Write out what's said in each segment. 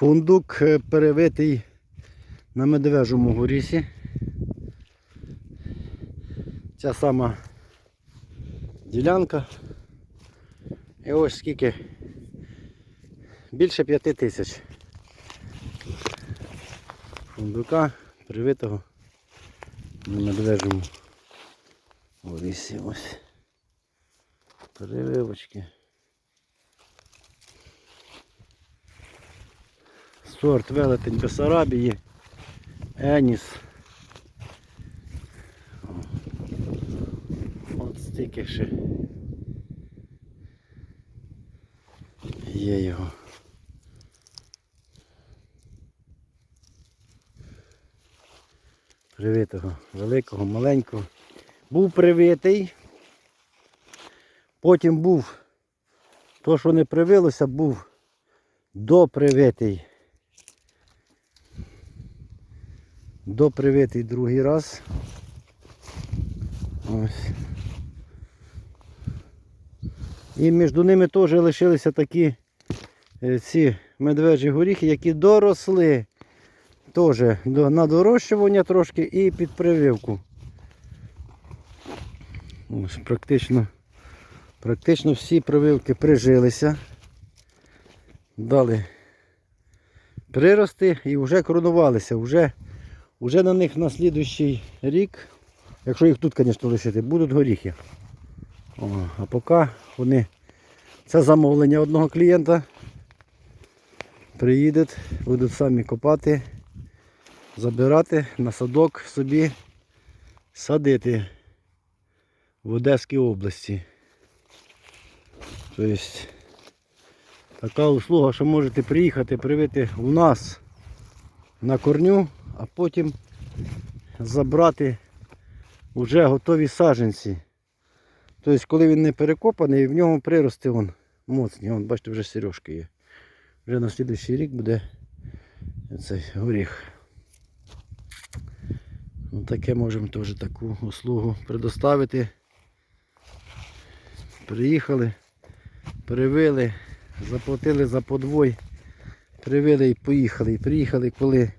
Фундук е, перевитий на медвежому горісі. Ця сама ділянка. І ось скільки. Більше п'яти тисяч. Фундука привитого на медвежому горісі. Ось. Прививочки. Сорт велетень Бесарабії. Еніс. От стільки ще є його. Привитого великого, маленького. Був привитий. Потім був, то що не привилося, був допривитий. Допривитий другий раз. Ось. І між ними теж лишилися такі е, ці медвежі горіхи, які доросли теж на дорощування трошки і під прививку. Ось практично, практично всі прививки прижилися. Дали прирости і вже коронувалися. Вже, вже на них на слідуючий рік, якщо їх тут, звісно, лишити, будуть горіхи. О, а поки вони це замовлення одного клієнта. Приїдуть, будуть самі копати, забирати на садок собі, садити в Одеській області. Тобто така услуга, що можете приїхати, привити у нас на корню, а потім забрати вже готові саджанці. Тобто, коли він не перекопаний, в ньому прирости вон, моцні. Вон, бачите, вже сережки є. Вже на слідуючий рік буде цей горіх. Ну, таке можемо теж таку услугу предоставити. Приїхали, привили, заплатили за подвой, привили і поїхали. І приїхали, коли,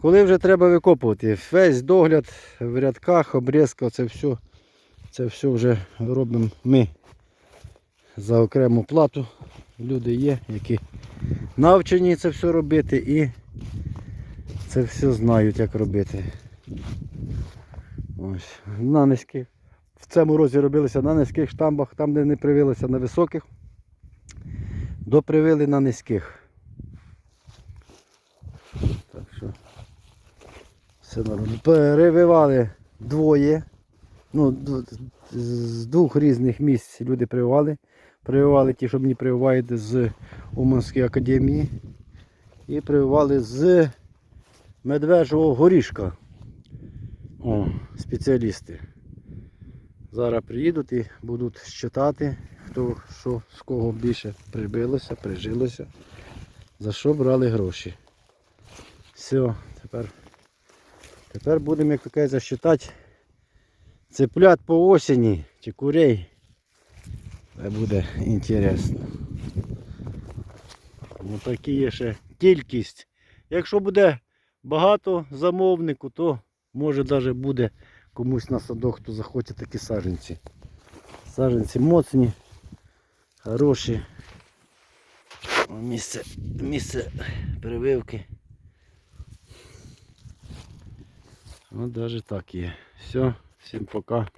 коли вже треба викопувати. Весь догляд в рядках, обрізка, це все. Це все вже робимо ми за окрему плату. Люди є, які навчені це все робити і це все знають, як робити. Ось. На низьких. В цьому розі робилися на низьких штамбах, там де не привилися на високих, допривили на низьких. Так що все нормально. Перевивали двоє. Ну, з двох різних місць люди прививали. Прививали ті, що мені прививають з Уманської академії. І прививали з медвежого горішка. О, спеціалісти. Зараз приїдуть і будуть щитати, хто що з кого більше прибилося, прижилося, за що брали гроші. Все, тепер, тепер будемо, як то кажуть, цеплят по осені чи курей. Це буде інтересно. Ну такі є ще кількість. Якщо буде багато замовнику, то може навіть буде комусь на садок, хто захоче такі саджанці. Саджанці моцні, хороші. Місце, місце прививки. Ну навіть так є. Все, всім пока.